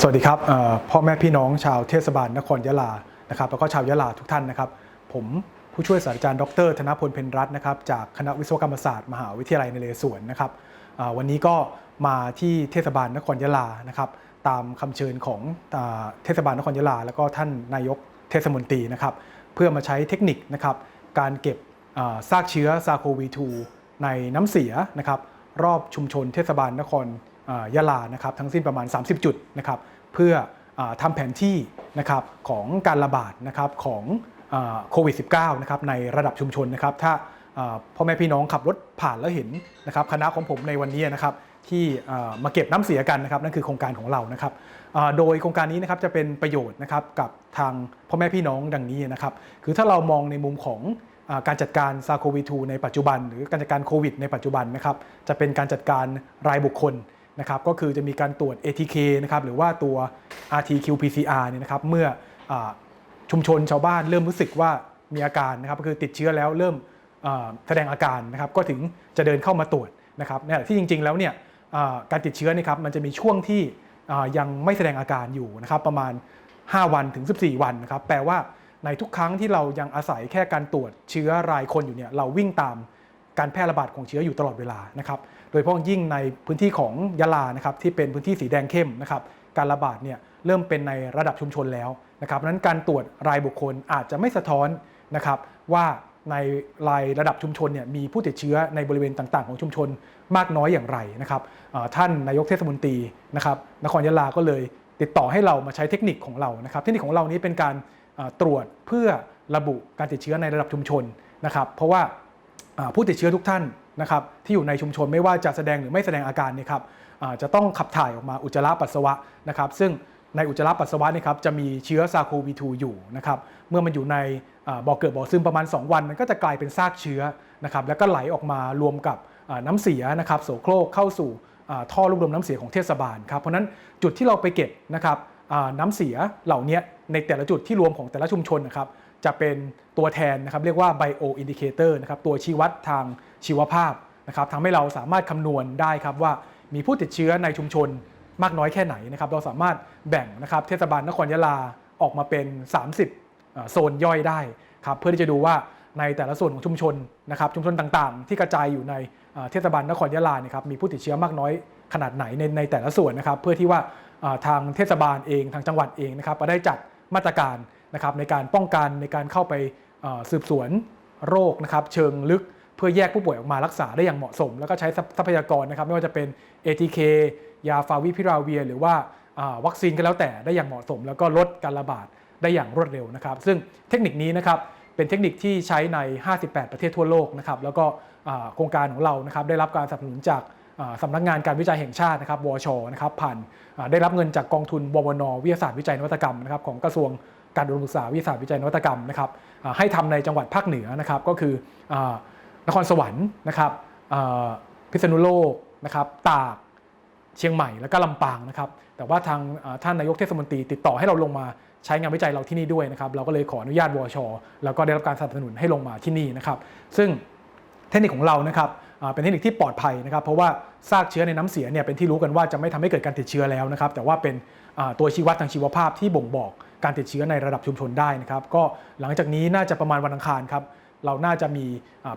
สวัสดีครับพ่อแม่พี่น้องชาวเทศบาลนครยะลานะครับแล้วก็ชาวยะลาทุกท่านนะครับ ผมผู้ช่วยศาสตราจารย์ดร ธนพลเพ็ญรัตน์นะครับจากคณะวิศวกรรมศาสตร์มหาวิทยาลัยนเรศวรนะครับเอ่อวันนี้ก็มาที่เทศบาลนครยะลานะครับ ตามคำเชิญของเทศบาลนครยะลา แล้วก็ท่านนายกเทศมนตรีนะครับ เพื่อมาใช้เทคนิคนะครับการเก็บซากเชื้อซาโควี2ในน้ำเสียนะครับ รอบชุมชนเทศบาลนคร ยะลานะครับทั้งสิ้นประมาณ 30 จุดนะครับเพื่ออาทำแผนที่นะครับของการระบาดนะครับของโควิด -19 นะครับในระดับชุมชนนะครับถ้าพ่อแม่พี่น้องขับรถผ่านแล้วเห็นนะครับคณะของผมในวันนี้นะครับที่มาเก็บน้ำเสียกันนะครับนั่นคือโครงการของเรานะครับโดยโครงการนี้นะครับจะเป็นประโยชน์นะครับกับทางพ่อแม่พี่น้องดังนี้นะครับคือถ้าเรามองในมุมของอการจัดการซาโควี2ในปัจจุบัน หรือการจัดการโควิดในปัจจุบันนะครับจะเป็นการจัดการรายบุคคล นะครับก็คือจะมีการตรวจ ATK นะครับหรือว่าตัว RT-qPCR เนี่ยนะครับเมื่ออชุมชนชาวบ้านเริ่มรู้สึกว่ามีอาการนะครับก็คือติดเชื้อแล้วเริ่มแสดงอาการนะครับก็ถึงจะเดินเข้ามาตรวจนะครับเนี่ยที่จริง ๆ แล้วเนี่ยการติดเชื้อเนะครับมันจะมีช่วงที่ยังไม่แสดงอาการอยู่นะครับประมาณ 5 วันถึง 14 วันนะครับแปลว่าในทุกครั้งที่เรายังอาศัยแค่การตรวจเชื้อรายคนอยู่เนี่ยเราวิ่งตามการแพร่ระบาดของเชื้ออยู่ตลอดเวลานะครับ โดยเฉพาะยิ่งในพื้นที่ของยะลานะครับที่เป็นพื้นที่สีแดงเข้มนะครับการระบาดเนี่ยเริ่มเป็นในระดับชุมชนแล้วนะครับเพราะนั้นการตรวจรายบุคคลอาจจะไม่สะท้อนนะครับว่าในรายระดับชุมชนเนี่ยมีผู้ติดเชื้อในบริเวณต่างๆ ของชุมชนมากน้อยอย่างไรนะครับท่านนายกเทศมนตรีนะครับนครยะลาก็เลยติดต่อให้เรามาใช้เทคนิคของเรานะครับ เทคนิคของเรานี้เป็นการตรวจเพื่อระบุการติดเชื้อในระดับชุมชนนะครับ เพราะว่าผู้ติดเชื้อทุกท่าน นะครับที่อยู่ในชุมชนไม่ว่าจะแสดงหรือไม่แสดงอาการเนยครับจะต้องขับถ่ายออกมาอุจจาระปัสสาวะนะครับ ซึ่งในอุจจาระปัสสาวะเนยครับจะมีเชื้อซาโควี2อยู่นะครับเมื่อมันอยู่ในบ่อเกิดบ่อซึมประมาณ 2 วัน มันก็จะกลายเป็นซากเชื้อนะครับแล้วก็ไหลออกมารวมกับน้ำเสียนะครับโสโครกเข้าสู่ท่อรวบรวมน้ำเสียของเทศบาลครับเพราะนั้นจุดที่เราไปเก็บนะครับน้ำเสียเหล่านี้ในแต่ละจุดที่รวมของแต่ละชุมชนนะครับ จะเป็นตัวแทนนะครับเรียกว่า bio indicator นะครับตัวชี้วัดทางชีวภาพนะครับทำให้เราสามารถคำนวณได้ครับว่ามีผู้ติดเชื้อในชุมชนมากน้อยแค่ไหนนะครับเราสามารถแบ่งนะครับเทศบาลนครยะลาออกมาเป็น 30 โซนย่อยได้ครับเพื่อที่จะดูว่าในแต่ละส่วนของชุมชนนะครับชุมชนต่างๆ ที่กระจายอยู่ในเทศบาลนครยะลาเนี่ยครับมีผู้ติดเชื้อมากน้อยขนาดไหนในในแต่ละส่วนนะครับเพื่อที่ว่าอ่าทางเทศบาลเองทางจังหวัดเองนะครับก็ได้จัดมาตรการ นะครับในการป้องกันในการเข้าไปสืบสวนโรคนะครับเชิงลึกเพื่อแยกผู้ป่วยออกมารักษาได้อย่างเหมาะสม แล้วก็ใช้ทรัพยากรนะครับไม่ว่าจะเป็น ATK ยาฟาวิพิราเวีย หรือว่าวัคซีนก็แล้วแต่ได้อย่างเหมาะสม แล้วก็ลดการระบาดได้อย่างรวดเร็วนะครับ ซึ่งเทคนิคนี้นะครับเป็นเทคนิคที่ใช้ใน 58 ประเทศทั่วโลกนะครับแล้วก็โครงการของเรานะครับได้รับการสนับสนุนจากสำนักงานการวิจัยแห่งชาตินะครับวชนะครับผ่านได้รับเงินจากกองทุนววนวิทยาศาสตร์วิจัยนวัตกรรมนะครับของกระทรวง การอุดมศึกษาวิทยาศาสตร์วิจัยนวัตกรรมนะครับให้ทำในจังหวัดภาคเหนือนะครับ ก็คืออนครสวรรค์นะครับพิษณุโลกนะครับตากเชียงใหม่และก็ลำปางนะครับ แต่ว่าทางท่านนายกเทศมนตรีติดต่อให้เราลงมาใช้งานวิจัยเราที่นี่ด้วยนะครับ เราก็เลยขออนุญาตวช แล้วก็ได้รับการสนับสนุนให้ลงมาที่นี่นะครับ ซึ่งเทคนิคของเรานะครับเป็นเทคนิคที่ปลอดภัยนะครับ เพราะว่าซากเชื้อในน้ำเสียเนี่ยเป็นที่รู้กันว่าจะไม่ทำให้เกิดการติดเชื้อแล้วนะครับ แต่ว่าเป็นตัวชี้วัดทางชีวภาพที่บ่งบอก การติดเชื้อในระดับชุมชนได้นะครับ ก็หลังจากนี้น่าจะประมาณวันอังคารครับ เราน่าจะมี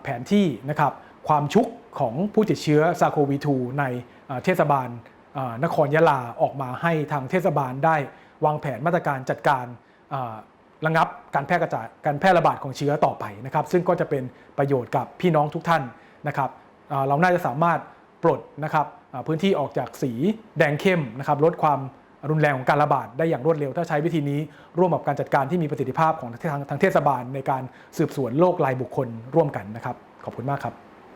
แผนที่นะครับความชุกของผู้ติดเชื้อซาโควี2ในเทศบาลนครยะลาออกมาให้ทางเทศบาลได้วางแผนมาตรการจัดการระงับการแพร่กระจายการแพร่ระบาดของเชื้อต่อไปนะครับ ซึ่งก็จะเป็นประโยชน์กับพี่น้องทุกท่านนะครับเราน่าจะสามารถปลดนะครับพื้นที่ออกจากสีแดงเข้มนะครับลดความ รุนแรงของการระบาดได้อย่างรวดเร็ว ถ้าใช้วิธีนี้ร่วมกับการจัดการที่มีประสิทธิภาพของทางทางเทศบาลในการสืบสวนโรครายบุคคลร่วมกันนะครับ ขอบคุณมากครับ